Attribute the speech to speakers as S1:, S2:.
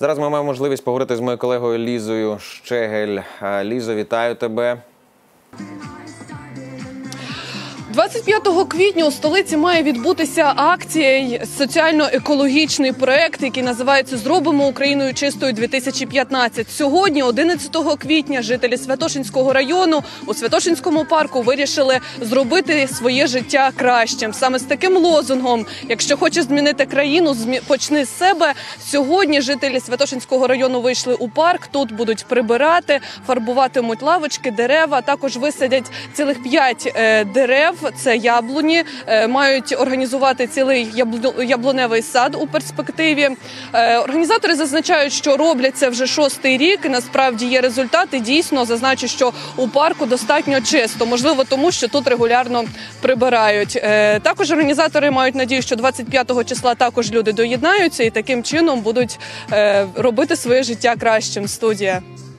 S1: Зараз ми маємо можливість поговорити з моєю колегою Лізою Щегель. Е, Лізо, вітаю тебе.
S2: 25 квітня у столиці має відбутися акція соціально-екологічний проект, який називається Зробимо Україною чистою 2015 Сьогодні, 11 квітня, жителі Святошинського району у Святошинському парку вирішили зробити своє життя кращим. Саме з таким лозунгом, якщо хочеш змінити країну, почни з себе. Сьогодні жителі Святошинського району вийшли у парк. Тут будуть прибирати, фарбуватимуть лавочки, дерева. Також висадять цілих п'ять е, дерев. Це яблуні. Е, мають організувати цілий яблуневий сад у перспективі. Е, організатори зазначають, що роблять це вже шостий рік. І насправді є результати. Дійсно, зазначу, що у парку достатньо чисто. Можливо, тому що тут регулярно прибирають. Е, також організатори мають надію, що 25 числа також люди доєднаються і таким чином будуть робити своє життя кращим. Студія.